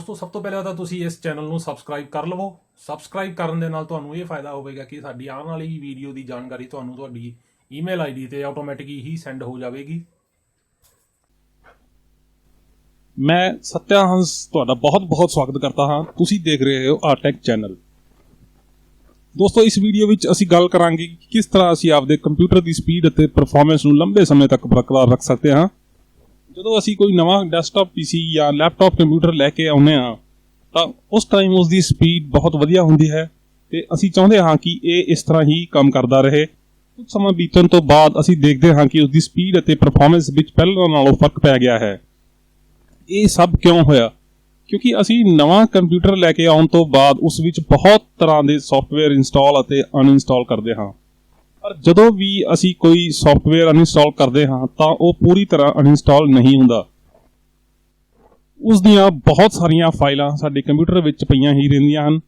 ਦੋਸਤੋ, ਸਭ ਤੋਂ ਪਹਿਲਾਂ ਤਾਂ ਤੁਸੀਂ ਇਸ ਚੈਨਲ ਨੂੰ ਸਬਸਕ੍ਰਾਈਬ ਕਰ ਲਵੋ। ਸਬਸਕ੍ਰਾਈਬ ਕਰਨ ਦੇ ਨਾਲ ਤੁਹਾਨੂੰ ਇਹ ਫਾਇਦਾ ਹੋਵੇਗਾ ਕਿ ਸਾਡੀ ਆਉਣ ਵਾਲੀ ਵੀਡੀਓ ਦੀ ਜਾਣਕਾਰੀ ਤੁਹਾਨੂੰ ਤੁਹਾਡੀ ਈਮੇਲ ਆਈਡੀ ਤੇ ਆਟੋਮੈਟਿਕਲੀ ਹੀ ਸੈਂਡ ਹੋ ਜਾਵੇਗੀ। ਮੈਂ ਸਤਿਆ ਹੰਸ ਤੁਹਾਡਾ ਬਹੁਤ-ਬਹੁਤ ਸਵਾਗਤ ਕਰਦਾ ਹਾਂ। ਤੁਸੀਂ ਦੇਖ ਰਹੇ ਹੋ ਆਰਟੈਕ ਚੈਨਲ। ਦੋਸਤੋ, ਇਸ ਵੀਡੀਓ ਵਿੱਚ ਅਸੀਂ ਗੱਲ ਕਰਾਂਗੇ ਕਿ ਕਿਸ ਤਰ੍ਹਾਂ ਅਸੀਂ ਆਪਦੇ ਕੰਪਿਊਟਰ ਦੀ ਸਪੀਡ ਅਤੇ ਪਰਫਾਰਮੈਂਸ ਨੂੰ ਲੰਬੇ ਸਮੇਂ ਤੱਕ ਬਰਕਰਾਰ ਰੱਖ ਸਕਦੇ ਹਾਂ। ਜਦੋਂ ਅਸੀਂ ਕੋਈ ਨਵਾਂ ਡੈਸਕਟਾਪ ਪੀਸੀ ਜਾਂ ਲੈਪਟਾਪ ਕੰਪਿਊਟਰ ਲੈ ਕੇ ਆਉਂਦੇ ਹਾਂ, ਤਾਂ ਉਸ ਟਾਈਮ ਉਸ ਦੀ ਸਪੀਡ ਬਹੁਤ ਵਧੀਆ ਹੁੰਦੀ ਹੈ ਤੇ ਅਸੀਂ ਚਾਹੁੰਦੇ ਹਾਂ ਕਿ ਇਹ ਇਸ ਤਰ੍ਹਾਂ ਹੀ ਕੰਮ ਕਰਦਾ ਰਹੇ। ਕੁਝ ਸਮਾਂ ਬੀਤਣ ਤੋਂ ਬਾਅਦ ਅਸੀਂ ਦੇਖਦੇ ਹਾਂ ਕਿ ਉਸ ਦੀ ਸਪੀਡ ਅਤੇ ਪਰਫਾਰਮੈਂਸ ਵਿੱਚ ਪਹਿਲਾਂ ਨਾਲੋਂ ਫ਼ਰਕ ਪੈ ਗਿਆ ਹੈ। ਇਹ ਸਭ ਕਿਉਂ ਹੋਇਆ? ਕਿਉਂਕਿ ਅਸੀਂ ਨਵਾਂ ਕੰਪਿਊਟਰ ਲੈ ਕੇ ਆਉਣ ਤੋਂ ਬਾਅਦ ਉਸ ਵਿੱਚ ਬਹੁਤ ਤਰ੍ਹਾਂ ਦੇ ਸੌਫਟਵੇਅਰ ਇੰਸਟਾਲ ਅਤੇ ਅਨਇੰਸਟਾਲ ਕਰਦੇ ਹਾਂ। ਪਰ ਜਦੋਂ ਵੀ ਅਸੀਂ ਕੋਈ ਸੌਫਟਵੇਅਰ ਅਨਇੰਸਟਾਲ ਕਰਦੇ ਹਾਂ, ਤਾਂ ਉਹ ਪੂਰੀ ਤਰ੍ਹਾਂ ਅਨਇੰਸਟਾਲ ਨਹੀਂ ਹੁੰਦਾ। ਉਸ ਦੀਆਂ ਬਹੁਤ ਸਾਰੀਆਂ ਫਾਈਲਾਂ ਸਾਡੇ ਕੰਪਿਊਟਰ ਵਿੱਚ ਪਈਆਂ ਹੀ ਰਹਿੰਦੀਆਂ ਹਨ,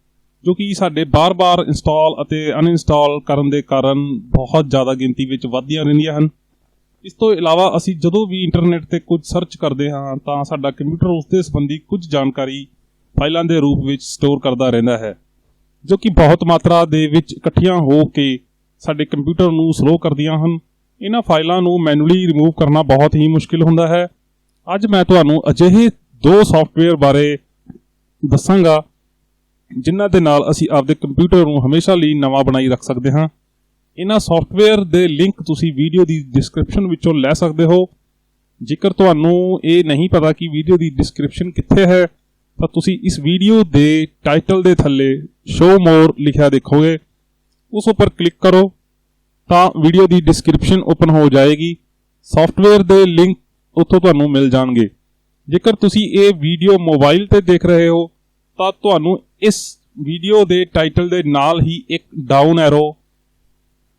ਜੋ ਕਿ ਸਾਡੇ ਬਾਰ-ਬਾਰ ਇੰਸਟਾਲ ਅਤੇ ਅਨਇੰਸਟਾਲ ਕਰਨ ਦੇ ਕਾਰਨ ਬਹੁਤ ਜ਼ਿਆਦਾ ਗਿਣਤੀ ਵਿੱਚ ਵੱਧਦੀਆਂ ਰਹਿੰਦੀਆਂ ਹਨ। ਇਸ ਤੋਂ ਇਲਾਵਾ ਅਸੀਂ ਜਦੋਂ ਵੀ ਇੰਟਰਨੈਟ ਤੇ ਕੁਝ ਸਰਚ ਕਰਦੇ ਹਾਂ, ਤਾਂ ਸਾਡਾ ਕੰਪਿਊਟਰ ਉਸ ਦੇ ਸੰਬੰਧੀ ਕੁਝ ਜਾਣਕਾਰੀ ਫਾਈਲਾਂ ਦੇ ਰੂਪ ਵਿੱਚ ਸਟੋਰ ਕਰਦਾ ਰਹਿੰਦਾ ਹੈ, ਜੋ ਕਿ ਬਹੁਤ ਮਾਤਰਾ ਦੇ ਵਿੱਚ ਇਕੱਠੀਆਂ ਹੋ ਕੇ ਸਾਡੇ ਕੰਪਿਊਟਰ ਨੂੰ ਸਲੋ ਕਰਦੀਆਂ ਹਨ। ਇਹਨਾਂ ਫਾਈਲਾਂ ਨੂੰ ਮੈਨੂਅਲੀ ਰਿਮੂਵ ਕਰਨਾ ਬਹੁਤ ਹੀ ਮੁਸ਼ਕਿਲ ਹੁੰਦਾ ਹੈ। ਅੱਜ ਮੈਂ ਤੁਹਾਨੂੰ ਅਜਿਹੇ ਦੋ ਸੌਫਟਵੇਅਰ ਬਾਰੇ ਦੱਸਾਂਗਾ, ਜਿਨ੍ਹਾਂ ਦੇ ਨਾਲ ਅਸੀਂ ਆਪਦੇ ਕੰਪਿਊਟਰ ਨੂੰ ਹਮੇਸ਼ਾ ਲਈ ਨਵਾਂ ਬਣਾਈ ਰੱਖ ਸਕਦੇ ਹਾਂ। ਇਹਨਾਂ ਸੌਫਟਵੇਅਰ ਦੇ ਲਿੰਕ ਤੁਸੀਂ ਵੀਡੀਓ ਦੀ ਡਿਸਕ੍ਰਿਪਸ਼ਨ ਵਿੱਚੋਂ ਲੈ ਸਕਦੇ ਹੋ। ਜੇਕਰ ਤੁਹਾਨੂੰ ਇਹ ਨਹੀਂ ਪਤਾ ਕਿ ਵੀਡੀਓ ਦੀ ਡਿਸਕ੍ਰਿਪਸ਼ਨ ਕਿੱਥੇ ਹੈ, ਤਾਂ ਤੁਸੀਂ ਇਸ ਵੀਡੀਓ ਦੇ ਟਾਈਟਲ ਦੇ ਥੱਲੇ ਸ਼ੋ ਮੋਰ ਲਿਖਿਆ ਦੇਖੋਗੇ। ਉਸ ਉੱਪਰ ਕਲਿੱਕ ਕਰੋ ਤਾਂ ਵੀਡੀਓ ਦੀ ਡਿਸਕ੍ਰਿਪਸ਼ਨ ਓਪਨ ਹੋ ਜਾਏਗੀ। ਸੌਫਟਵੇਅਰ ਦੇ ਲਿੰਕ ਉੱਥੋਂ ਤੁਹਾਨੂੰ ਮਿਲ ਜਾਣਗੇ। ਜੇਕਰ ਤੁਸੀਂ ਇਹ ਵੀਡੀਓ ਮੋਬਾਈਲ ਤੇ ਦੇਖ ਰਹੇ ਹੋ, ਤਾਂ ਤੁਹਾਨੂੰ ਇਸ ਵੀਡੀਓ ਦੇ ਟਾਈਟਲ ਦੇ ਨਾਲ ਹੀ ਇੱਕ ਡਾਊਨ ਐਰੋ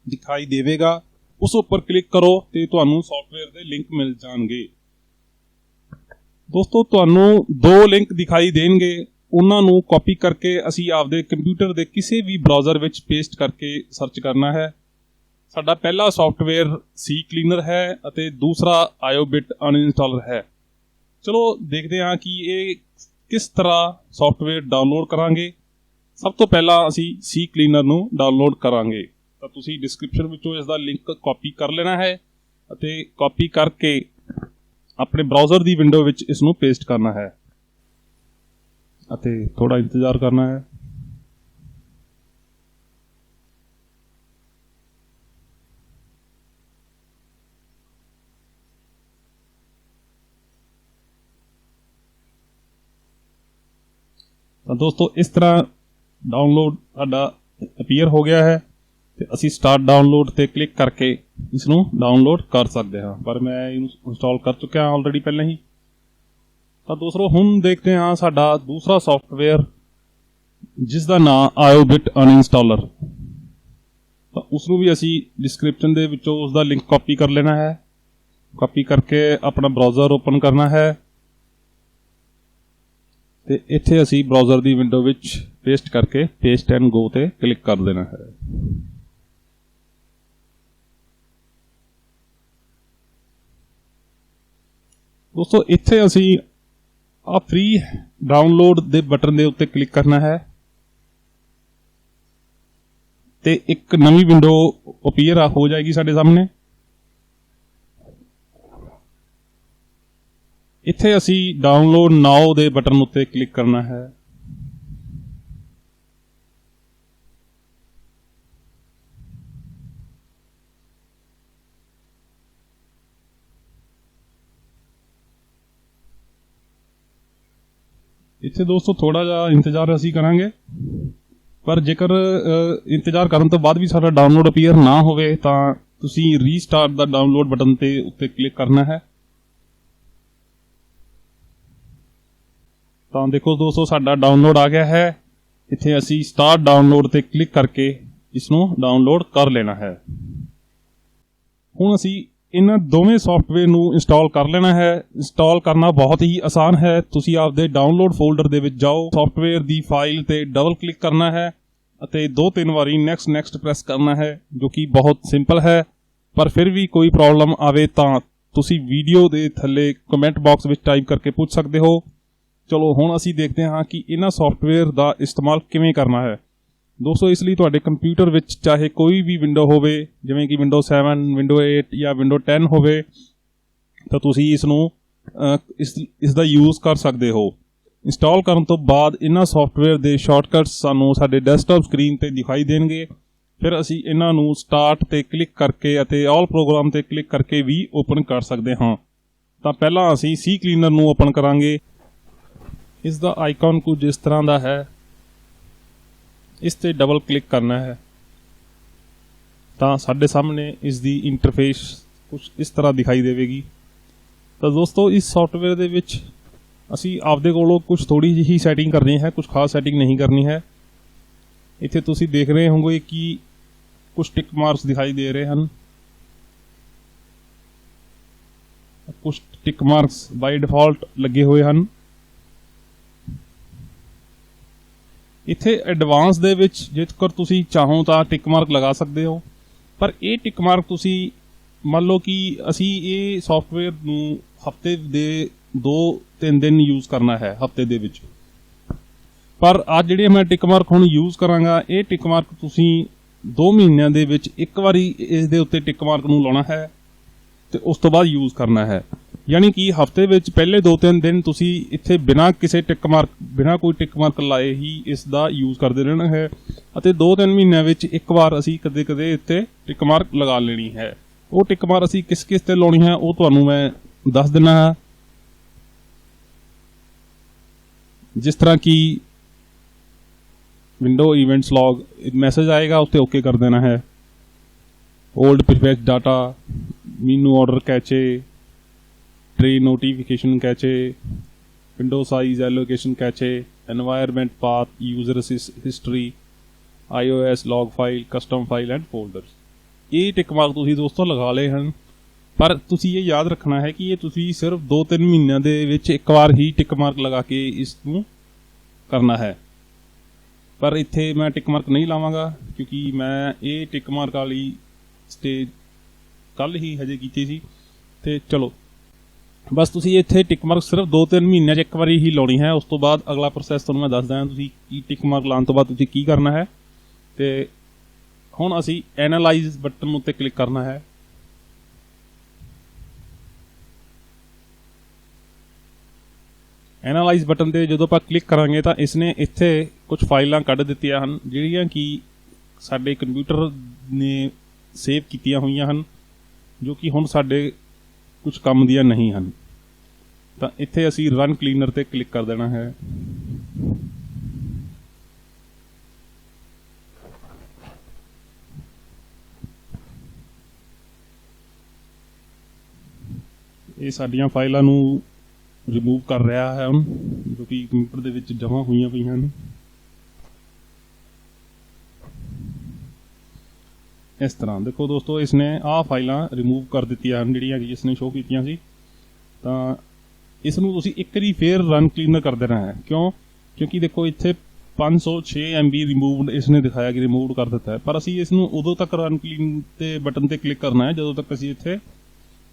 ਦਿਖਾਈ ਦੇਵੇਗਾ। ਉਸ ਉੱਪਰ ਕਲਿੱਕ ਕਰੋ ਤੇ ਤੁਹਾਨੂੰ ਸੌਫਟਵੇਅਰ ਦੇ ਲਿੰਕ ਮਿਲ ਜਾਣਗੇ। ਦੋਸਤੋ, ਤੁਹਾਨੂੰ ਦੋ ਲਿੰਕ ਦਿਖਾਈ ਦੇਣਗੇ। ਉਹਨਾਂ ਨੂੰ ਕਾਪੀ ਕਰਕੇ ਅਸੀਂ ਆਪਦੇ ਕੰਪਿਊਟਰ ਦੇ ਕਿਸੇ ਵੀ ਬ੍ਰਾਊਜ਼ਰ ਵਿੱਚ ਪੇਸਟ ਕਰਕੇ ਸਰਚ ਕਰਨਾ ਹੈ। ਸਾਡਾ ਪਹਿਲਾ ਸੌਫਟਵੇਅਰ ਸੀ ਕਲੀਨਰ ਹੈ ਅਤੇ ਦੂਸਰਾ ਆਇਓਬਿਟ ਅਨਇੰਸਟਾਲਰ ਹੈ। ਚਲੋ ਦੇਖਦੇ ਹਾਂ ਕਿ ਇਹ ਕਿਸ ਤਰ੍ਹਾਂ ਸੌਫਟਵੇਅਰ ਡਾਊਨਲੋਡ ਕਰਾਂਗੇ। ਸਭ ਤੋਂ ਪਹਿਲਾਂ ਅਸੀਂ ਸੀ ਕਲੀਨਰ ਨੂੰ ਡਾਊਨਲੋਡ ਕਰਾਂਗੇ। ਤਾਂ ਤੁਸੀਂ ਡਿਸਕ੍ਰਿਪਸ਼ਨ ਵਿੱਚੋਂ ਇਸ ਦਾ ਲਿੰਕ ਕਾਪੀ ਕਰ ਲੈਣਾ ਹੈ ਅਤੇ ਕਾਪੀ ਕਰਕੇ ਆਪਣੇ ਬ੍ਰਾਊਜ਼ਰ ਦੀ ਵਿੰਡੋ ਵਿੱਚ ਇਸ ਨੂੰ ਪੇਸਟ ਕਰਨਾ ਹੈ। ਅਤੇ ਥੋੜਾ ਇੰਤਜ਼ਾਰ ਕਰਨਾ ਹੈ। ਤਾਂ ਦੋਸਤੋ, ਇਸ ਤਰ੍ਹਾਂ ਡਾਊਨਲੋਡ ਸਾਡਾ ਅਪੀਅਰ ਹੋ ਗਿਆ ਹੈ ਤੇ ਅਸੀਂ ਸਟਾਰਟ ਡਾਊਨਲੋਡ ਤੇ ਕਲਿੱਕ ਕਰਕੇ ਇਸ ਨੂੰ ਡਾਊਨਲੋਡ ਕਰ ਸਕਦੇ ਹਾਂ। ਪਰ ਮੈਂ ਇਹਨੂੰ ਇੰਸਟਾਲ ਕਰ ਚੁੱਕਿਆ ਹਾਂ ਆਲਰੇਡੀ ਪਹਿਲਾਂ ਹੀ। ਤਾਂ ਦੋਸਤੋ ਹੁਣ ਦੇਖਦੇ ਹਾਂ ਸਾਡਾ ਦੂਸਰਾ ਸੌਫਟਵੇਅਰ ਜਿਸ ਦਾ ਨਾਮ ਆਇਓਬਿਟ ਅਨਇੰਸਟਾਲਰ। ਤਾਂ ਉਸ ਨੂੰ ਵੀ ਅਸੀਂ ਡਿਸਕ੍ਰਿਪਸ਼ਨ ਦੇ ਵਿੱਚੋਂ ਉਸ ਦਾ ਲਿੰਕ ਕਾਪੀ ਕਰ ਲੈਣਾ ਹੈ। ਕਾਪੀ ਕਰਕੇ ਆਪਣਾ ਬ੍ਰਾਊਜ਼ਰ ਓਪਨ ਕਰਨਾ ਹੈ। ਤੇ ਇੱਥੇ ਅਸੀਂ ਬ੍ਰਾਊਜ਼ਰ ਦੀ ਵਿੰਡੋ ਵਿੱਚ ਪੇਸਟ ਕਰਕੇ ਪੇਸਟ ਐਂਡ ਗੋ ਤੇ ਕਲਿੱਕ ਕਰ ਦੇਣਾ ਹੈ। ਦੋਸਤੋ, ਇੱਥੇ ਅਸੀਂ ਆ ਫ੍ਰੀ ਡਾਊਨਲੋਡ ਦੇ ਬਟਨ ਦੇ ਉੱਤੇ ਕਲਿੱਕ ਕਰਨਾ ਹੈ। ਤੇ ਇੱਕ ਨਵੀਂ ਵਿੰਡੋ ਅਪੀਅਰ ਹੋ ਜਾਏਗੀ ਸਾਡੇ ਸਾਹਮਣੇ। ਇੱਥੇ ਅਸੀਂ ਡਾਊਨਲੋਡ ਨਾਓ ਦੇ ਬਟਨ ਉੱਤੇ ਕਲਿੱਕ ਕਰਨਾ ਹੈ। ਇੱਥੇ ਦੋਸਤੋ ਥੋੜਾ ਜਿਹਾ ਇੰਤਜ਼ਾਰ ਅਸੀਂ ਕਰਾਂਗੇ। ਪਰ ਜੇਕਰ ਇੰਤਜ਼ਾਰ ਕਰਨ ਤੋਂ ਬਾਅਦ ਵੀ ਸਾਡਾ ਡਾਊਨਲੋਡ ਅਪੀਅਰ ਨਾ ਹੋਵੇ, ਤਾਂ ਤੁਸੀਂ ਰੀਸਟਾਰਟ ਦਾ ਡਾਊਨਲੋਡ ਬਟਨ ਤੇ ਉੱਤੇ ਕਲਿੱਕ ਕਰਨਾ ਹੈ। ਤਾਂ ਦੇਖੋ ਦੋਸਤੋ, ਸਾਡਾ ਡਾਊਨਲੋਡ ਆ ਗਿਆ ਹੈ। ਇੱਥੇ ਅਸੀਂ ਸਟਾਰਟ ਡਾਊਨਲੋਡ ਤੇ ਕਲਿੱਕ ਕਰਕੇ ਇਸ ਨੂੰ ਡਾਊਨਲੋਡ ਕਰ ਲੈਣਾ ਹੈ। ਹੁਣ ਅਸੀਂ ਇਹਨਾਂ ਦੋਵੇਂ ਸੌਫਟਵੇਅਰ ਨੂੰ ਇੰਸਟਾਲ ਕਰ ਲੈਣਾ ਹੈ। ਇੰਸਟਾਲ ਕਰਨਾ ਬਹੁਤ ਹੀ ਆਸਾਨ ਹੈ। ਤੁਸੀਂ ਆਪਦੇ ਡਾਊਨਲੋਡ ਫੋਲਡਰ ਦੇ ਵਿੱਚ ਜਾਓ। ਸੌਫਟਵੇਅਰ ਦੀ ਫਾਈਲ ਤੇ ਡਬਲ ਕਲਿੱਕ ਕਰਨਾ ਹੈ ਅਤੇ ਦੋ ਤਿੰਨ ਵਾਰੀ ਨੈਕਸਟ ਨੈਕਸਟ ਪ੍ਰੈਸ ਕਰਨਾ ਹੈ, ਜੋ ਕਿ ਬਹੁਤ ਸਿੰਪਲ ਹੈ। ਪਰ ਫਿਰ ਵੀ ਕੋਈ ਪ੍ਰੋਬਲਮ ਆਵੇ ਤਾਂ ਤੁਸੀਂ ਵੀਡੀਓ ਦੇ ਥੱਲੇ ਕਮੈਂਟ ਬਾਕਸ ਵਿੱਚ ਟਾਈਪ ਕਰਕੇ ਪੁੱਛ ਸਕਦੇ ਹੋ। ਚਲੋ ਹੁਣ ਅਸੀਂ ਦੇਖਦੇ ਹਾਂ ਕਿ ਇਹਨਾਂ ਸੌਫਟਵੇਅਰ ਦਾ ਇਸਤੇਮਾਲ ਕਿਵੇਂ ਕਰਨਾ ਹੈ। ਦੋਸਤੋ, ਇਸ ਲਈ ਤੁਹਾਡੇ ਕੰਪਿਊਟਰ ਵਿੱਚ ਚਾਹੇ ਕੋਈ ਵੀ ਵਿੰਡੋ ਹੋਵੇ, ਜਿਵੇਂ ਕਿ ਵਿੰਡੋ 7 ਵਿੰਡੋ 8 ਜਾਂ ਵਿੰਡੋ 10 ਹੋਵੇ, ਤਾਂ ਤੁਸੀਂ ਇਸ ਨੂੰ ਇਸ ਇਸ ਦਾ ਯੂਜ਼ ਕਰ ਸਕਦੇ ਹੋ। ਇੰਸਟਾਲ ਕਰਨ ਤੋਂ ਬਾਅਦ ਇਹਨਾਂ ਸੌਫਟਵੇਅਰ ਦੇ ਸ਼ਾਰਟਕਟਸ ਸਾਨੂੰ ਸਾਡੇ ਡੈਸਕਟਾਪ ਸਕਰੀਨ ਤੇ ਦਿਖਾਈ ਦੇਣਗੇ। ਫਿਰ ਅਸੀਂ ਇਹਨਾਂ ਨੂੰ ਸਟਾਰਟ ਤੇ ਕਲਿੱਕ ਕਰਕੇ ਅਤੇ ਆਲ ਪ੍ਰੋਗਰਾਮ ਤੇ ਕਲਿੱਕ ਕਰਕੇ ਵੀ ਓਪਨ ਕਰ ਸਕਦੇ ਹਾਂ। ਤਾਂ ਪਹਿਲਾਂ ਅਸੀਂ ਸੀ ਕਲੀਨਰ ਨੂੰ ਓਪਨ ਕਰਾਂਗੇ। ਇਸ ਦਾ ਆਈਕਨ ਕੁਝ ਇਸ ਤਰ੍ਹਾਂ ਦਾ ਹੈ। ਇਸ ਤੇ ਡਬਲ ਕਲਿੱਕ ਕਰਨਾ ਹੈ। ਤਾਂ ਸਾਡੇ ਸਾਹਮਣੇ ਇਸ ਦੀ ਇੰਟਰਫੇਸ ਕੁਝ ਇਸ ਤਰ੍ਹਾਂ ਦਿਖਾਈ ਦੇਵੇਗੀ। ਤਾਂ ਦੋਸਤੋ, ਇਸ ਸੌਫਟਵੇਅਰ ਦੇ ਵਿੱਚ ਅਸੀਂ ਆਪਦੇ ਕੋਲੋਂ ਕੁਝ ਥੋੜੀ ਜਿਹੀ ਸੈਟਿੰਗ ਕਰਨੀ ਹੈ ਕੁਝ ਖਾਸ ਸੈਟਿੰਗ ਨਹੀਂ ਕਰਨੀ ਹੈ। ਇੱਥੇ ਤੁਸੀਂ ਦੇਖ ਰਹੇ ਹੋਵੋਗੇ ਕਿ ਕੁਝ ਟਿਕ ਮਾਰਕਸ ਦਿਖਾਈ ਦੇ ਰਹੇ ਹਨ। ਕੁਝ ਟਿਕ ਮਾਰਕਸ ਬਾਈ ਡਿਫਾਲਟ ਲੱਗੇ ਹੋਏ ਹਨ। ਇੱਥੇ ਐਡਵਾਂਸ ਦੇ ਵਿੱਚ ਜੇਕਰ ਤੁਸੀਂ ਚਾਹੋ ਤਾਂ ਟਿਕ ਮਾਰਕ ਲਗਾ ਸਕਦੇ ਹੋ। ਪਰ ਇਹ ਟਿਕ ਮਾਰਕ ਤੁਸੀਂ ਮੰਨ ਲਓ ਕਿ ਅਸੀਂ ਇਹ ਸੌਫਟਵੇਅਰ ਨੂੰ ਹਫ਼ਤੇ ਦੇ 2-3 ਦਿਨ ਯੂਜ਼ ਕਰਨਾ ਹੈ ਹਫ਼ਤੇ ਦੇ ਵਿੱਚ। ਪਰ ਅੱਜ ਜਿਹੜੇ ਮੈਂ ਟਿਕ ਮਾਰਕ ਹੁਣ ਯੂਜ਼ ਕਰਾਂਗਾ, ਇਹ ਟਿਕ ਮਾਰਕ ਤੁਸੀਂ 2 ਮਹੀਨਿਆਂ ਦੇ ਵਿੱਚ ਇੱਕ ਵਾਰੀ ਇਸ ਦੇ ਉੱਤੇ ਟਿਕ ਮਾਰਕ ਨੂੰ ਲਾਉਣਾ ਹੈ ਤੇ ਉਸ ਤੋਂ ਬਾਅਦ ਯੂਜ਼ ਕਰਨਾ ਹੈ। ਯਾਨੀ ਕਿ ਹਫ਼ਤੇ ਵਿੱਚ ਪਹਿਲੇ 2-3 ਦਿਨ ਤੁਸੀਂ ਇੱਥੇ ਬਿਨਾਂ ਕਿਸੇ ਟਿਕ ਮਾਰਕ ਬਿਨਾਂ ਕੋਈ ਟਿਕ ਮਾਰਕ ਲਾਏ ਹੀ ਇਸ ਦਾ ਯੂਜ਼ ਕਰਦੇ ਰਹਿਣਾ ਹੈ ਅਤੇ 2-3 ਮਹੀਨਿਆਂ ਵਿੱਚ ਇੱਕ ਵਾਰ ਅਸੀਂ ਕਦੇ-ਕਦੇ ਇੱਥੇ ਟਿਕ ਮਾਰਕ ਲਗਾ ਲੈਣੀ ਹੈ। ਉਹ ਟਿਕ ਮਾਰ ਅਸੀਂ ਕਿਸ ਕਿਸ ਤੇ ਲਾਉਣੀ ਹੈ ਉਹ ਤੁਹਾਨੂੰ ਮੈਂ ਦੱਸ ਦਿੰਨਾ ਹਾਂ। ਜਿਸ ਤਰ੍ਹਾਂ ਕਿ ਵਿੰਡੋ ਇਵੈਂਟਸ ਲੌਗ ਮੈਸੇਜ ਆਏਗਾ, ਉੱਤੇ ਓਕੇ ਕਰ ਦੇਣਾ ਹੈ। Old prefix data menu order cache tree notification cache, window size allocation cache, environment path, user history, iOS log file custom file and folders. ਇਹ ਟਿਕ ਮਾਰਕ ਤੁਸੀਂ ਦੋਸਤੋ ਲਗਾ ਲਏ ਹਨ ਪਰ ਤੁਸੀਂ ਇਹ ਯਾਦ ਰੱਖਣਾ ਹੈ ਕਿ ਇਹ ਤੁਸੀਂ ਸਿਰਫ 2-3 ਮਹੀਨਿਆਂ ਦੇ ਵਿੱਚ ਇੱਕ ਵਾਰ ਹੀ ਟਿਕ ਮਾਰਕ ਲਗਾ ਕੇ ਇਸ ਨੂੰ ਕਰਨਾ ਹੈ ਪਰ ਇੱਥੇ ਮੈਂ ਟਿਕ ਮਾਰਕ ਨਹੀਂ ਲਾਵਾਂਗਾ ਕਿਉਂਕਿ ਮੈਂ ਇਹ ਟਿਕ ਮਾਰਕ ਵਾਲੀ ਸਟੇਜ ਕੱਲ ਹੀ ਹਜੇ ਕੀਤੀ ਸੀ ਤੇ ਚਲੋ ਬਸ ਤੁਸੀਂ ਇੱਥੇ ਟਿਕ ਮਾਰਕ ਸਿਰਫ 2-3 ਮਹੀਨਿਆਂ 'ਚ ਇੱਕ ਵਾਰੀ ਹੀ ਲਾਉਣੀ ਹੈ, ਉਸ ਤੋਂ ਬਾਅਦ ਅਗਲਾ ਪ੍ਰੋਸੈਸ ਤੁਹਾਨੂੰ ਮੈਂ ਦੱਸਦਾ ਹਾਂ ਤੁਸੀਂ ਕੀ ਟਿਕ ਮਾਰਕ ਲਾਉਣ ਤੋਂ ਬਾਅਦ ਤੁਸੀਂ ਕੀ ਕਰਨਾ ਹੈ। ਤੇ ਹੁਣ ਅਸੀਂ ਐਨਾਲਾਈਜ਼ ਬਟਨ ਉੱਤੇ ਕਲਿੱਕ ਕਰਨਾ ਹੈ। ਐਨਾਲਾਈਜ਼ ਬਟਨ ਤੇ ਜਦੋਂ ਆਪਾਂ ਕਲਿੱਕ ਕਰਾਂਗੇ ਤਾਂ ਇਸਨੇ ਇੱਥੇ ਕੁਝ ਫਾਈਲਾਂ ਕੱਢ ਦਿੱਤੀਆਂ ਹਨ, ਜਿਹੜੀਆਂ ਕਿ ਸਾਡੇ ਕੰਪਿਊਟਰ ਨੇ ਸੇਵ ਕੀਤੀਆਂ ਹੋਈਆਂ ਹਨ, ਜੋ ਕਿ ਹੁਣ ਸਾਡੇ ਕੁਝ ਕੰਮ ਦੀਆਂ ਨਹੀਂ ਹਨ। ਤਾਂ ਇੱਥੇ ਅਸੀਂ ਰਨ ਕਲੀਨਰ ਤੇ ਕਲਿੱਕ ਕਰ ਦੇਣਾ ਹੈ। ਇਹ ਸਾਡੀਆਂ ਫਾਈਲਾਂ ਨੂੰ ਰਿਮੂਵ ਕਰ ਰਿਹਾ ਹੈ ਹੁਣ, ਜੋ ਕਿ ਕੰਪਿਊਟਰ ਦੇ ਵਿੱਚ ਜਮ੍ਹਾਂ ਹੋਈਆਂ ਪਈਆਂ ਨੇ। ਇਸ ਤਰ੍ਹਾਂ। ਦੇਖੋ ਦੋਸਤੋ, ਇਸਨੇ ਆਹ ਫਾਈਲਾਂ ਰਿਮੂਵ ਕਰ ਦਿੱਤੀਆਂ ਹਨ, ਜਿਹੜੀਆਂ ਕਿ ਇਸਨੇ ਸ਼ੋਅ ਕੀਤੀਆਂ ਸੀ। ਤਾਂ ਇਸ ਨੂੰ ਤੁਸੀਂ ਇੱਕ ਵਾਰੀ ਫੇਰ ਰਨ ਕਲੀਨਰ ਕਰ ਦੇਣਾ ਹੈ। ਕਿਉਂ? ਕਿਉਂਕਿ ਦੇਖੋ, ਇੱਥੇ 506 MB ਰਿਮੂਵਡ ਇਸਨੇ ਦਿਖਾਇਆ ਕਿ ਰਿਮੂਵਡ ਕਰ ਦਿੱਤਾ ਹੈ। ਪਰ ਅਸੀਂ ਇਸ ਨੂੰ ਉਦੋਂ ਤੱਕ ਰਨ ਕਲੀਨ ਤੇ ਬਟਨ ਤੇ ਕਲਿੱਕ ਕਰਨਾ ਹੈ, ਜਦੋਂ ਤੱਕ ਅਸੀਂ ਇੱਥੇ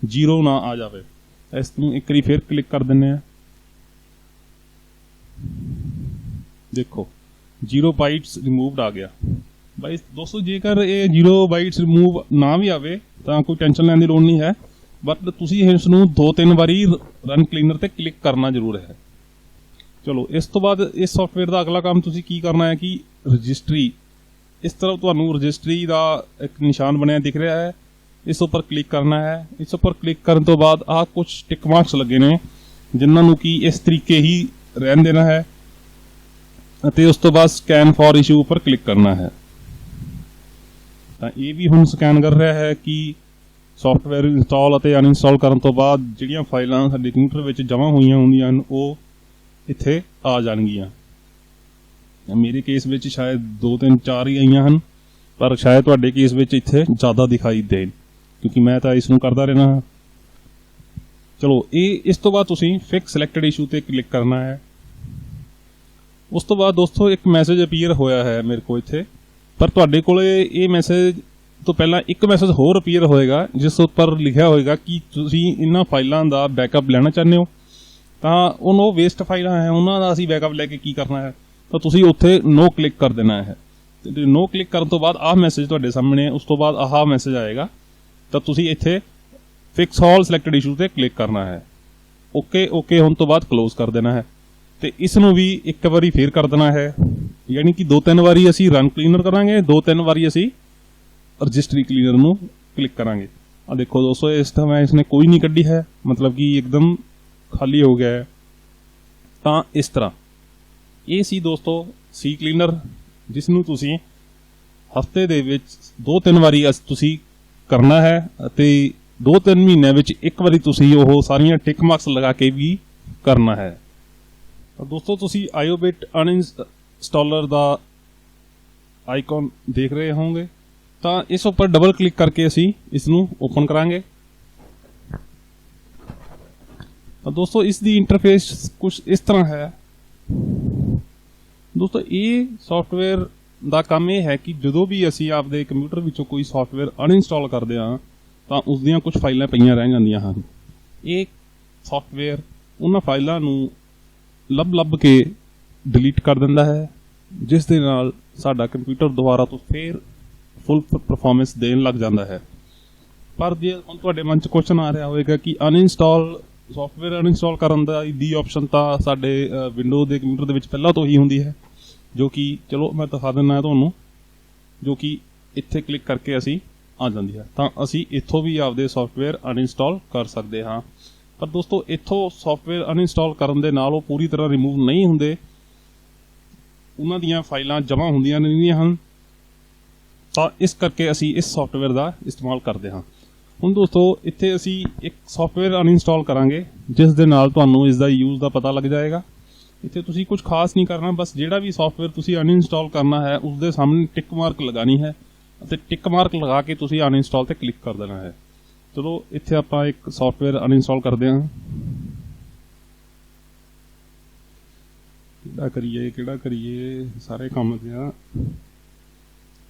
ਜ਼ੀਰੋ ਨਾ ਆ ਜਾਵੇ। ਇਸ ਨੂੰ ਇੱਕ ਵਾਰੀ ਫੇਰ ਕਲਿੱਕ ਕਰ ਦਿੰਨੇ ਆ ਦੇਖੋ ਜੀਰੋ ਬਾਈਟਸ ਰਿਮੂਵਡ ਆ ਗਿਆ। ਬਾਈ ਦੋਸਤੋ, ਜੇਕਰ ਇਹ 0 ਬਾਈਟਸ ਰਿਮੂਵ ਨਾ ਵੀ ਆਵੇ, ਤਾਂ ਕੋਈ ਟੈਨਸ਼ਨ ਲੈਣ ਦੀ ਲੋੜ ਨਹੀਂ ਹੈ। ਬਟ ਤੁਸੀਂ ਇਸ ਨੂੰ ਦੋ ਤਿੰਨ ਵਾਰੀ ਰਨ ਕਲੀਨਰ ਤੇ ਕਲਿੱਕ ਕਰਨਾ ਜ਼ਰੂਰ ਹੈ। ਚਲੋ, ਇਸ ਤੋਂ ਬਾਅਦ ਇਸ ਸੌਫਟਵੇਅਰ ਦਾ ਅਗਲਾ ਕੰਮ ਤੁਸੀਂ ਕੀ ਕਰਨਾ ਹੈ ਕਿ ਰਜਿਸਟਰੀ ਇਸ ਤਰ੍ਹਾਂ ਤੁਹਾਨੂੰ ਰਜਿਸਟਰੀ ਦਾ ਇੱਕ ਨਿਸ਼ਾਨ ਬਣਿਆ ਦਿਖ ਰਿਹਾ ਹੈ। ਇਸ ਉੱਪਰ ਕਲਿੱਕ ਕਰਨਾ ਹੈ। ਇਸ ਉੱਪਰ ਕਲਿੱਕ ਕਰਨ ਤੋਂ ਬਾਅਦ ਆਹ ਕੁਝ ਟਿਕ ਮਾਰਕਸ ਲੱਗੇ ਨੇ, ਜਿਨ੍ਹਾਂ ਨੂੰ ਕਿ ਇਸ ਤਰੀਕੇ ਹੀ ਰਹਿਣ ਦੇਣਾ ਹੈ। ਅਤੇ ਉਸ ਤੋਂ ਬਾਅਦ ਸਕੈਨ ਫॉर ਇਸ਼ੂ ਉੱਪਰ ਕਲਿੱਕ ਕਰਨਾ ਹੈ। ਤਾਂ ਇਹ ਵੀ ਹੁਣ ਸਕੈਨ ਕਰ ਰਿਹਾ ਹੈ ਕਿ ਸੌਫਟਵੇਅਰ ਇੰਸਟਾਲ ਅਤੇ ਅਨਇੰਸਟਾਲ ਕਰਨ ਤੋਂ ਬਾਅਦ ਜਿਹੜੀਆਂ ਫਾਈਲਾਂ ਸਾਡੇ ਕੰਪਿਊਟਰ ਵਿੱਚ ਜਮ੍ਹਾਂ ਹੋਈਆਂ ਹੁੰਦੀਆਂ ਹਨ, ਉਹ ਇੱਥੇ ਆ ਜਾਣਗੀਆਂ। ਮੇਰੇ ਕੇਸ ਵਿੱਚ ਸ਼ਾਇਦ 2 3 4 ਹੀ ਆਈਆਂ ਹਨ, ਪਰ ਸ਼ਾਇਦ ਤੁਹਾਡੇ ਕੇਸ ਵਿੱਚ ਇੱਥੇ ਜ਼ਿਆਦਾ ਦਿਖਾਈ ਦੇਣ, ਕਿਉਂਕਿ ਮੈਂ ਤਾਂ ਇਸ ਨੂੰ ਕਰਦਾ ਰਹਿਣਾ ਹਾਂ। ਚਲੋ, ਇਹ, ਇਸ ਤੋਂ ਬਾਅਦ ਤੁਸੀਂ ਫਿਕਸ ਸਿਲੈਕਟਡ ਇਸ਼ੂ ਤੇ ਕਲਿੱਕ ਕਰਨਾ ਹੈ। ਉਸ ਤੋਂ ਬਾਅਦ ਦੋਸਤੋ, ਇੱਕ ਮੈਸੇਜ ਅਪੀਅਰ ਹੋਇਆ ਹੈ ਮੇਰੇ ਕੋਲ ਇੱਥੇ। ਪਰ ਤੁਹਾਡੇ ਕੋਲੇ ਇਹ ਮੈਸੇਜ ਤੋਂ ਪਹਿਲਾਂ ਇੱਕ ਮੈਸੇਜ ਹੋਰ ਅਪੀਅਰ ਹੋਏਗਾ, ਜਿਸ ਉੱਪਰ ਲਿਖਿਆ ਹੋਏਗਾ ਕਿ ਤੁਸੀਂ ਇਹਨਾਂ ਫਾਈਲਾਂ ਦਾ ਬੈਕਅਪ ਲੈਣਾ ਚਾਹੁੰਦੇ ਹੋ। ਤਾਂ ਉਹਨੂੰ ਵੇਸਟ ਫਾਈਲਾਂ ਹੈ, ਉਹਨਾਂ ਦਾ ਅਸੀਂ ਬੈਕਅਪ ਲੈ ਕੇ ਕੀ ਕਰਨਾ ਹੈ? ਤਾਂ ਤੁਸੀਂ ਉੱਥੇ ਨੋ ਕਲਿੱਕ ਕਰ ਦੇਣਾ ਹੈ। ਨੋ ਕਲਿੱਕ ਕਰਨ ਤੋਂ ਬਾਅਦ ਆਹ ਮੈਸੇਜ ਤੁਹਾਡੇ ਸਾਹਮਣੇ ਉਸ ਤੋਂ ਬਾਅਦ ਆਹ ਮੈਸੇਜ ਆਏਗਾ। ਤਾਂ ਤੁਸੀਂ ਇੱਥੇ ਫਿਕਸ ਆਲ ਸਿਲੈਕਟਡ ਇਸ਼ੂ ਤੇ ਕਲਿੱਕ ਕਰਨਾ ਹੈ। ਓਕੇ ਓਕੇ ਹੋਣ ਤੋਂ ਬਾਅਦ ਕਲੋਜ਼ ਕਰ ਦੇਣਾ ਹੈ। ਤੇ ਇਸ ਨੂੰ ਵੀ ਇੱਕ ਵਾਰੀ ਫੇਰ ਕਰ ਦੇਣਾ ਹੈ। ਯਾਨੀ ਕਿ ਦੋ ਤਿੰਨ ਵਾਰੀ ਅਸੀਂ ਰਨ ਕਲੀਨਰ ਕਰਾਂਗੇ ਦੋ ਤਿੰਨ ਵਾਰੀ ਅਸੀਂ ਰਜਿਸਟਰੀ ਕਲੀਨਰ ਨੂੰ ਕਲਿੱਕ ਕਰਾਂਗੇ। ਆ ਦੇਖੋ ਦੋਸਤੋ, ਇਸ ਤਰ੍ਹਾਂ ਇਸਨੇ ਕੋਈ ਨਹੀਂ ਕੱਢੀ ਹੈ, ਮਤਲਬ ਕਿ ਇੱਕਦਮ ਖਾਲੀ ਹੋ ਗਿਆ ਹੈ। ਤਾਂ ਇਸ ਤਰ੍ਹਾਂ, ਇਹ ਸੀ ਦੋਸਤੋ ਸੀ ਕਲੀਨਰ ਜਿਸ ਨੂੰ ਤੁਸੀਂ ਹਫ਼ਤੇ ਦੇ ਵਿੱਚ ਦੋ ਤਿੰਨ ਵਾਰੀ ਤੁਸੀਂ ਕਰਨਾ ਹੈ ਅਤੇ ਦੋ ਤਿੰਨ ਮਹੀਨਿਆਂ ਵਿੱਚ ਇੱਕ ਵਾਰੀ ਤੁਸੀਂ ਉਹ ਸਾਰੀਆਂ ਟਿਕ ਮਾਰਕਸ ਲਗਾ ਕੇ ਵੀ ਕਰਨਾ ਹੈ। ਦੋਸਤੋ, ਤੁਸੀਂ ਆਇਓਬਿਟ ਅਨਇੰਸਟਾਲਰ ਦਾ ਆਈਕਨ ਦੇਖ ਰਹੇ ਹੋਵੋਗੇ, ਤਾਂ ਇਸ ਉੱਪਰ ਡਬਲ ਕਲਿੱਕ ਕਰਕੇ ਅਸੀਂ ਇਸ ਨੂੰ ਓਪਨ ਕਰਾਂਗੇ। ਤਾਂ ਦੋਸਤੋ, ਇਸ ਦੀ ਇੰਟਰਫੇਸ ਕੁਝ ਇਸ ਤਰ੍ਹਾਂ ਹੈ। ਦੋਸਤੋ, ਇਹ ਸੌਫਟਵੇਅਰ ਦਾ ਕੰਮ ਇਹ ਹੈ ਕਿ ਜਦੋਂ ਵੀ ਅਸੀਂ ਆਪਦੇ ਕੰਪਿਊਟਰ ਵਿੱਚੋਂ ਕੋਈ ਸੌਫਟਵੇਅਰ ਅਨਇੰਸਟਾਲ ਕਰਦੇ ਹਾਂ, ਤਾਂ ਉਸ ਦੀਆਂ ਕੁਝ ਫਾਈਲਾਂ ਪਈਆਂ ਰਹਿ ਜਾਂਦੀਆਂ ਹਨ। ਇਹ ਸੌਫਟਵੇਅਰ ਉਹਨਾਂ ਫਾਈਲਾਂ ਨੂੰ ਲੱਭ ਲੱਭ ਕੇ ਡਿਲੀਟ ਕਰ ਦਿੰਦਾ ਹੈ, ਜਿਸ ਦੇ ਨਾਲ ਸਾਡਾ ਕੰਪਿਊਟਰ ਦੁਬਾਰਾ ਤੋਂ ਫੇਰ ਫੁੱਲ ਪਰਫਾਰਮੈਂਸ ਦੇਣ ਲੱਗ ਜਾਂਦਾ ਹੈ। ਪਰ ਜੇ ਹੁਣ ਤੁਹਾਡੇ ਮਨ 'ਚ ਕੁਐਸਚਨ ਆ ਰਿਹਾ ਹੋਵੇਗਾ ਕਿ ਅਨਇੰਸਟਾਲ ਸੌਫਟਵੇਅਰ ਅਨਇੰਸਟਾਲ ਕਰਨ ਦਾ ਦੀ ਆਪਸ਼ਨ ਤਾਂ ਸਾਡੇ ਵਿੰਡੋ ਦੇ ਕੰਪਿਊਟਰ ਦੇ ਵਿੱਚ ਪਹਿਲਾਂ ਤੋਂ ਹੀ ਹੁੰਦੀ ਹੈ, ਜੋ ਕਿ ਚਲੋ ਮੈਂ ਦਿਖਾ ਦਿੰਦਾ ਤੁਹਾਨੂੰ, ਜੋ ਕਿ ਇੱਥੇ ਕਲਿੱਕ ਕਰਕੇ ਅਸੀਂ ਆ ਜਾਂਦੀ ਹੈ। ਤਾਂ ਅਸੀਂ ਇੱਥੋਂ ਵੀ ਆਪਦੇ ਸੌਫਟਵੇਅਰ ਅਨਇੰਸਟਾਲ ਕਰ ਸਕਦੇ ਹਾਂ। ਪਰ ਦੋਸਤੋ, ਇੱਥੋਂ ਸੌਫਟਵੇਅਰ ਅਨਇੰਸਟਾਲ ਕਰਨ ਦੇ ਨਾਲ ਉਹ ਪੂਰੀ ਤਰ੍ਹਾਂ ਰਿਮੂਵ ਨਹੀਂ ਹੁੰਦੇ। ਉਹਨਾਂ ਦੀਆਂ ਫਾਈਲਾਂ ਜਮ੍ਹਾਂ ਹੁੰਦੀਆਂ ਰਹਿੰਦੀਆਂ ਹਨ। ਤਾਂ ਇਸ ਕਰਕੇ ਅਸੀਂ ਇਸ ਸੌਫਟਵੇਅਰ ਦਾ ਇਸਤੇਮਾਲ ਕਰਦੇ ਹਾਂ। ਹੁਣ ਦੋਸਤੋ, ਇੱਥੇ ਅਸੀਂ ਇੱਕ ਸੌਫਟਵੇਅਰ ਅਨਇੰਸਟਾਲ ਕਰਾਂਗੇ, ਜਿਸ ਦੇ ਨਾਲ ਤੁਹਾਨੂੰ ਇਸ ਦਾ ਯੂਜ਼ ਦਾ ਪਤਾ ਲੱਗ ਜਾਏਗਾ। ਇੱਥੇ ਤੁਸੀਂ ਕੁਝ ਖਾਸ ਨਹੀਂ ਕਰਨਾ, ਬਸ ਜਿਹੜਾ ਵੀ ਸੌਫਟਵੇਅਰ ਤੁਸੀਂ ਅਨਇੰਸਟਾਲ ਕਰਨਾ ਹੈ ਉਸ ਦੇ ਸਾਹਮਣੇ ਟਿਕ ਮਾਰਕ ਲਗਾਣੀ ਹੈ ਅਤੇ ਟਿਕ ਮਾਰਕ ਲਗਾ ਕੇ ਤੁਸੀਂ ਅਨਇੰਸਟਾਲ ਤੇ ਕਲਿੱਕ ਕਰ ਦੇਣਾ ਹੈ। ਚਲੋ, ਇੱਥੇ ਆਪਾਂ ਇੱਕ ਸੌਫਟਵੇਅਰ ਅਨਇੰਸਟਾਲ ਕਰਦੇ ਹਾਂ। ਕਿਹੜਾ ਕਰੀਏ ਕਿਹੜਾ ਕਰੀਏ, ਸਾਰੇ ਕੰਮ ਤੇ ਆ।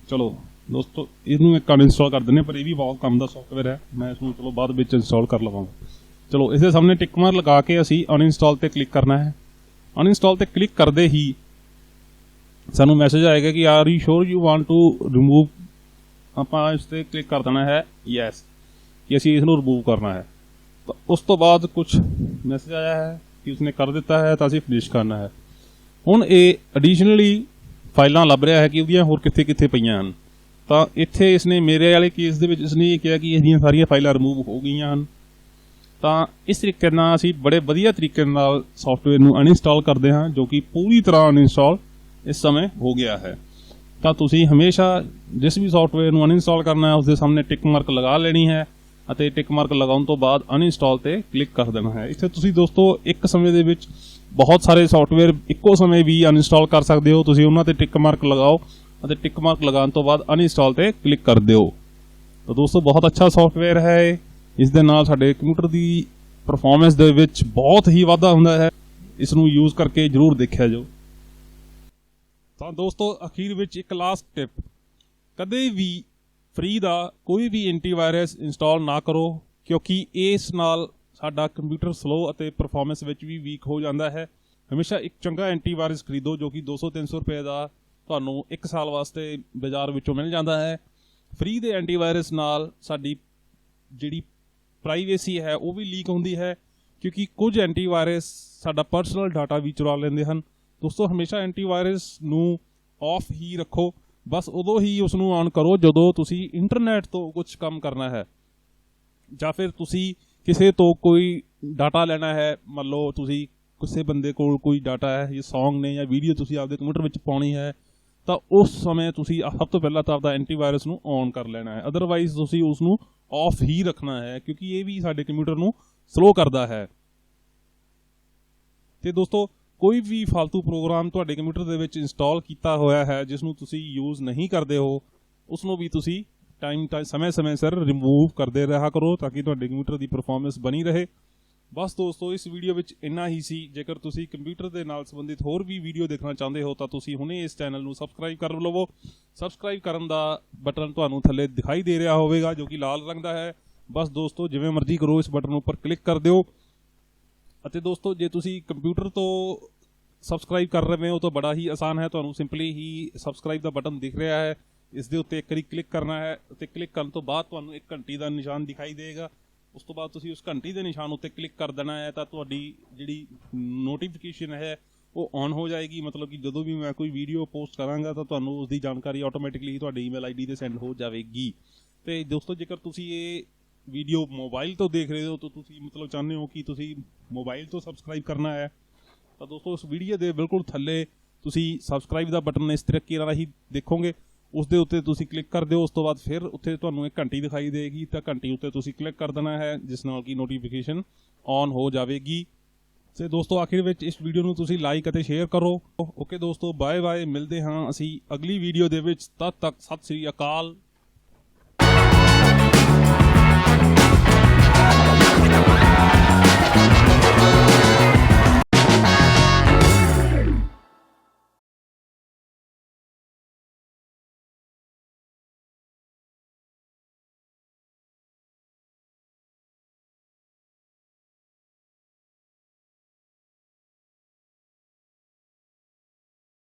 ਚਲੋ, ਦੋਸਤੋ, ਇਹਨੂੰ ਇੱਕ ਅਨਇੰਸਟਾਲ ਕਰ ਦਿੰਦੇ ਪਰ ਇਹ ਵੀ ਬਹੁਤ ਕੰਮ ਦਾ ਸੌਫਟਵੇਅਰ ਹੈ। ਮੈਂ ਇਸ ਨੂੰ ਚਲੋ ਬਾਅਦ ਵਿੱਚ ਇੰਸਟਾਲ ਕਰ ਲਵਾਂਗਾ। ਚਲੋ, ਇਸ ਦੇ ਸਾਹਮਣੇ ਟਿਕ ਮਾਰ ਲਗਾ ਕੇ ਅਸੀਂ ਅਨਇੰਸਟਾਲ ਤੇ ਕਲਿੱਕ ਕਰਨਾ ਹੈ। ਅਨਇੰਸਟਾਲ ਤੇ ਕਲਿੱਕ ਕਰਦੇ ਹੀ ਸਾਨੂੰ ਮੈਸੇਜ ਆਏਗਾ ਕਿ are you sure you want to remove ਆਪਾਂ ਇਸ ਤੇ ਕਲਿੱਕ ਕਰ ਦੇਣਾ ਹੈ ਯੈਸ ਕਿ ਅਸੀਂ ਇਸ ਨੂੰ ਰਿਮੂਵ ਕਰਨਾ ਹੈ। ਤਾਂ ਉਸ ਤੋਂ ਬਾਅਦ ਕੁਝ ਮੈਸੇਜ ਆਇਆ ਹੈ ਕਿ ਉਸਨੇ ਕਰ ਦਿੱਤਾ ਹੈ, ਤਾਂ ਅਸੀਂ ਫਿਨਿਸ਼ ਕਰਨਾ ਹੈ। ਹੁਣ ਇਹ ਐਡੀਸ਼ਨਲੀ ਫਾਈਲਾਂ ਲੱਭ ਰਿਹਾ ਹੈ ਕਿ ਉਹਦੀਆਂ ਹੋਰ ਕਿੱਥੇ ਕਿੱਥੇ ਪਈਆਂ ਹਨ। ਤਾਂ ਇੱਥੇ ਇਸਨੇ ਮੇਰੇ ਵਾਲੇ ਕੇਸ ਦੇ ਵਿੱਚ ਇਸਨੇ ਇਹ ਕਿਹਾ ਕਿ ਇਹਦੀਆਂ ਸਾਰੀਆਂ ਫਾਈਲਾਂ ਰਿਮੂਵ ਹੋ ਗਈਆਂ ਹਨ। ਤਾਂ ਇਸ ਤਰੀਕੇ ਨਾਲ ਅਸੀਂ ਬੜੇ ਵਧੀਆ ਤਰੀਕੇ ਨਾਲ ਸੌਫਟਵੇਅਰ ਨੂੰ ਅਨਇੰਸਟਾਲ ਕਰਦੇ ਹਾਂ, ਜੋ ਕਿ ਪੂਰੀ ਤਰ੍ਹਾਂ ਅਨਇੰਸਟਾਲ ਇਸ ਸਮੇਂ ਹੋ ਗਿਆ ਹੈ। ਤਾਂ ਤੁਸੀਂ ਹਮੇਸ਼ਾ ਜਿਸ ਵੀ ਸੌਫਟਵੇਅਰ ਨੂੰ ਅਨਇੰਸਟਾਲ ਕਰਨਾ ਹੈ ਉਸ ਦੇ ਸਾਹਮਣੇ ਟਿਕ ਮਾਰਕ ਲਗਾ ਲੈਣੀ ਹੈ ਅਤੇ ਟਿਕ ਮਾਰਕ ਲਗਾਉਣ ਤੋਂ ਬਾਅਦ ਅਨਇੰਸਟਾਲ ਤੇ ਕਲਿੱਕ ਕਰ ਦੇਣਾ ਹੈ। ਇੱਥੇ ਤੁਸੀਂ ਦੋਸਤੋ, ਇੱਕ ਸਮੇਂ ਦੇ ਵਿੱਚ ਬਹੁਤ ਸਾਰੇ ਸੌਫਟਵੇਅਰ ਇੱਕੋ ਸਮੇਂ ਵੀ ਅਨਇੰਸਟਾਲ ਕਰ ਸਕਦੇ ਹੋ। ਤੁਸੀਂ ਉਹਨਾਂ ਤੇ ਟਿਕ ਮਾਰਕ ਲਗਾਓ ਅਤੇ ਟਿਕ ਮਾਰਕ ਲਗਾਉਣ ਤੋਂ ਬਾਅਦ ਅਨਇੰਸਟਾਲ ਤੇ ਕਲਿੱਕ ਕਰ ਦਿਓ। ਤਾਂ ਦੋਸਤੋ, ਬਹੁਤ ਅੱਛਾ ਸੌਫਟਵੇਅਰ ਹੈ ਇਹ। ਇਸ ਦੇ ਨਾਲ ਸਾਡੇ ਕੰਪਿਊਟਰ ਦੀ ਪਰਫਾਰਮੈਂਸ ਦੇ ਵਿੱਚ ਬਹੁਤ ਹੀ ਵਾਧਾ ਹੁੰਦਾ ਹੈ। ਇਸ ਨੂੰ ਯੂਜ਼ ਕਰਕੇ ਜਰੂਰ ਦੇਖਿਆ ਜਾਓ। ਤਾਂ ਦੋਸਤੋ, ਅਖੀਰ ਵਿੱਚ ਇੱਕ ਲਾਸਟ ਟਿਪ ਕਦੇ ਵੀ ਫ੍ਰੀ ਦਾ ਕੋਈ ਵੀ ਐਂਟੀਵਾਇਰਸ ਇੰਸਟਾਲ ਨਾ ਕਰੋ, ਕਿਉਂਕਿ ਇਸ ਨਾਲ ਸਾਡਾ ਕੰਪਿਊਟਰ ਸਲੋ ਅਤੇ ਪਰਫਾਰਮੈਂਸ ਵਿੱਚ ਵੀ ਵੀਕ ਹੋ ਜਾਂਦਾ ਹੈ। ਹਮੇਸ਼ਾ ਇੱਕ ਚੰਗਾ ਐਂਟੀਵਾਇਰਸ ਖਰੀਦੋ ਜੋ ਕਿ 200-300 ਰੁਪਏ ਦਾ ਤੁਹਾਨੂੰ 1 ਸਾਲ ਵਾਸਤੇ ਬਾਜ਼ਾਰ ਵਿੱਚੋਂ ਮਿਲ ਜਾਂਦਾ ਹੈ। ਫ੍ਰੀ ਦੇ ਐਂਟੀਵਾਇਰਸ ਨਾਲ ਸਾਡੀ ਜਿਹੜੀ ਪ੍ਰਾਈਵੇਸੀ ਹੈ, ਉਹ ਵੀ ਲੀਕ ਹੁੰਦੀ ਹੈ ਕਿਉਂਕਿ ਕੁਝ ਐਂਟੀਵਾਇਰਸ ਸਾਡਾ ਪਰਸਨਲ ਡਾਟਾ ਵੀ ਚੁਰਾ ਲੈਂਦੇ ਹਨ। ਦੋਸਤੋ, ਹਮੇਸ਼ਾ ਐਂਟੀਵਾਇਰਸ ਨੂੰ ਆਫ ਹੀ ਰੱਖੋ। ਬਸ ਉਦੋਂ ਹੀ ਉਸ ਨੂੰ ਆਨ ਕਰੋ ਜਦੋਂ ਤੁਸੀਂ ਇੰਟਰਨੈਟ ਤੋਂ ਕੁਝ ਕੰਮ ਕਰਨਾ ਹੈ। ਜਾਂ ਫਿਰ ਤੁਸੀਂ ਕਿਸੇ ਤੋਂ ਕੋਈ ਡਾਟਾ ਲੈਣਾ ਹੈ, ਮੰਨ ਲਓ ਤੁਸੀਂ ਕਿਸੇ ਬੰਦੇ ਕੋਲ ਕੋਈ ਡਾਟਾ ਹੈ ਜਾਂ Song ਨੇ ਜਾਂ ਵੀਡੀਓ ਤੁਸੀਂ ਆਪਦੇ ਕੰਪਿਊਟਰ ਵਿੱਚ ਪਾਉਣੀ ਹੈ, ਤਾਂ ਉਸ ਸਮੇਂ ਤੁਸੀਂ ਸਭ ਤੋਂ ਪਹਿਲਾਂ ਤਾਂ ਆਪਦਾ ਐਂਟੀਵਾਇਰਸ ਨੂੰ ਔਨ ਕਰ ਲੈਣਾ ਹੈ। ਅਦਰਵਾਈਜ਼ ਤੁਸੀਂ ਉਸ ਨੂੰ ਆਫ ਹੀ ਰੱਖਣਾ ਹੈ, ਕਿਉਂਕਿ ਇਹ ਵੀ ਸਾਡੇ ਕੰਪਿਊਟਰ ਨੂੰ ਸਲੋ ਕਰਦਾ ਹੈ। ਤੇ ਦੋਸਤੋ, ਕੋਈ ਵੀ ਫालतू ਪ੍ਰੋਗਰਾਮ ਤੁਹਾਡੇ ਕੰਪਿਊਟਰ ਦੇ ਵਿੱਚ ਇੰਸਟਾਲ ਕੀਤਾ ਹੋਇਆ ਹੈ ਜਿਸ ਨੂੰ ਤੁਸੀਂ ਯੂਜ਼ ਨਹੀਂ ਕਰਦੇ ਹੋ ਉਸ ਨੂੰ ਵੀ ਤੁਸੀਂ ਟਾਈਮ ਟਾਈਮ ਸਮੇਂ-ਸਮੇਂ ਸਿਰ ਰਿਮੂਵ ਕਰਦੇ ਰਿਹਾ ਕਰੋ ਤਾਂ ਕਿ ਤੁਹਾਡੇ ਕੰਪਿਊਟਰ ਦੀ ਪਰਫਾਰਮੈਂਸ ਬਣੀ ਰਹੇ। ਬਸ ਦੋਸਤੋ, ਇਸ ਵੀਡੀਓ ਵਿੱਚ ਇੰਨਾ ਹੀ ਸੀ। ਜੇਕਰ ਤੁਸੀਂ ਕੰਪਿਊਟਰ ਦੇ ਨਾਲ ਸੰਬੰਧਿਤ ਹੋਰ ਵੀ ਵੀਡੀਓ ਦੇਖਣਾ ਚਾਹੁੰਦੇ ਹੋ ਤਾਂ ਤੁਸੀਂ ਹੁਣੇ ਇਸ ਚੈਨਲ ਨੂੰ ਸਬਸਕ੍ਰਾਈਬ ਕਰ ਲਵੋ। ਸਬਸਕ੍ਰਾਈਬ ਕਰਨ ਦਾ ਬਟਨ ਤੁਹਾਨੂੰ ਥੱਲੇ ਦਿਖਾਈ ਦੇ ਰਿਹਾ ਹੋਵੇਗਾ, ਜੋ ਕਿ ਲਾਲ ਰੰਗ ਦਾ ਹੈ। ਬਸ ਦੋਸਤੋ, ਜਿਵੇਂ ਮਰਜ਼ੀ ਕਰੋ, ਇਸ ਬਟਨ ਉੱਪਰ ਕਲਿੱਕ ਕਰ ਦਿਓ। ਅਤੇ ਦੋਸਤੋ, ਜੇ ਤੁਸੀਂ ਕੰਪਿਊਟਰ ਤੋਂ ਸਬਸਕ੍ਰਾਈਬ ਕਰ ਰਹੇ ਹੋ ਤਾਂ ਬੜਾ ਹੀ ਆਸਾਨ ਹੈ। ਤੁਹਾਨੂੰ ਸਿੰਪਲੀ ਹੀ ਸਬਸਕ੍ਰਾਈਬ ਦਾ ਬਟਨ ਦਿਖ ਰਿਹਾ ਹੈ। ਇਸ ਦੇ ਉੱਤੇ ਇੱਕ ਵਾਰੀ ਕਲਿੱਕ ਕਰਨਾ ਹੈ ਅਤੇ ਕਲਿੱਕ ਕਰਨ ਤੋਂ ਬਾਅਦ ਤੁਹਾਨੂੰ ਇੱਕ ਘੰਟੀ ਦਾ ਨਿਸ਼ਾਨ ਦਿਖਾਈ ਦੇਗਾ। ਉਸ ਤੋਂ ਬਾਅਦ ਤੁਸੀਂ ਉਸ ਘੰਟੀ ਦੇ ਨਿਸ਼ਾਨ ਉੱਤੇ ਕਲਿੱਕ ਕਰ ਦੇਣਾ ਹੈ ਤਾਂ ਤੁਹਾਡੀ ਜਿਹੜੀ ਨੋਟੀਫਿਕੇਸ਼ਨ ਹੈ ਉਹ ਔਨ ਹੋ ਜਾਏਗੀ। ਮਤਲਬ ਕਿ ਜਦੋਂ ਵੀ ਮੈਂ ਕੋਈ ਵੀਡੀਓ ਪੋਸਟ ਕਰਾਂਗਾ ਤਾਂ ਤੁਹਾਨੂੰ ਉਸ ਦੀ ਜਾਣਕਾਰੀ ਆਟੋਮੈਟਿਕਲੀ ਤੁਹਾਡੀ ਈਮੇਲ ਆਈਡੀ ਤੇ ਸੈਂਡ ਹੋ ਜਾਵੇਗੀ। ਤੇ ਦੋਸਤੋ, ਜੇਕਰ ਤੁਸੀਂ ਇਹ ਵੀਡੀਓ ਮੋਬਾਈਲ ਤੋਂ ਦੇਖ ਰਹੇ ਹੋ ਤਾਂ ਤੁਸੀਂ ਮਤਲਬ ਚਾਹੁੰਦੇ ਹੋ ਕਿ ਤੁਸੀਂ ਮੋਬਾਈਲ ਤੋਂ ਸਬਸਕ੍ਰਾਈਬ ਕਰਨਾ ਹੈ, ਤਾਂ ਦੋਸਤੋ ਉਸ ਵੀਡੀਓ ਦੇ ਬਿਲਕੁਲ ਥੱਲੇ ਤੁਸੀਂ ਸਬਸਕ੍ਰਾਈਬ ਦਾ ਬਟਨ ਇਸ ਤਰੀਕੇ ਨਾਲ ਹੀ ਦੇਖੋਗੇ। ਉਸ ਦੇ ਉੱਤੇ ਤੁਸੀਂ ਕਲਿੱਕ ਕਰ ਦਿਓ, ਉਸ ਤੋਂ ਬਾਅਦ ਫਿਰ ਉੱਥੇ ਤੁਹਾਨੂੰ ਇੱਕ ਘੰਟੀ ਦਿਖਾਈ ਦੇਗੀ, ਤਾਂ ਘੰਟੀ ਉੱਤੇ ਤੁਸੀਂ ਕਲਿੱਕ ਕਰ ਦੇਣਾ ਹੈ, ਜਿਸ ਨਾਲ ਕਿ ਨੋਟੀਫਿਕੇਸ਼ਨ ਔਨ ਹੋ ਜਾਵੇਗੀ। ਤੇ ਦੋਸਤੋ, ਆਖਿਰ ਵਿੱਚ ਇਸ ਵੀਡੀਓ ਨੂੰ ਤੁਸੀਂ ਲਾਈਕ ਅਤੇ ਸ਼ੇਅਰ ਕਰੋ। ਓਕੇ ਦੋਸਤੋ ਬਾਏ ਬਾਏ ਮਿਲਦੇ ਹਾਂ ਅਸੀਂ ਅਗਲੀ ਵੀਡੀਓ ਦੇ ਵਿੱਚ। ਤਦ ਤੱਕ ਸਤਿ ਸ੍ਰੀ ਅਕਾਲ।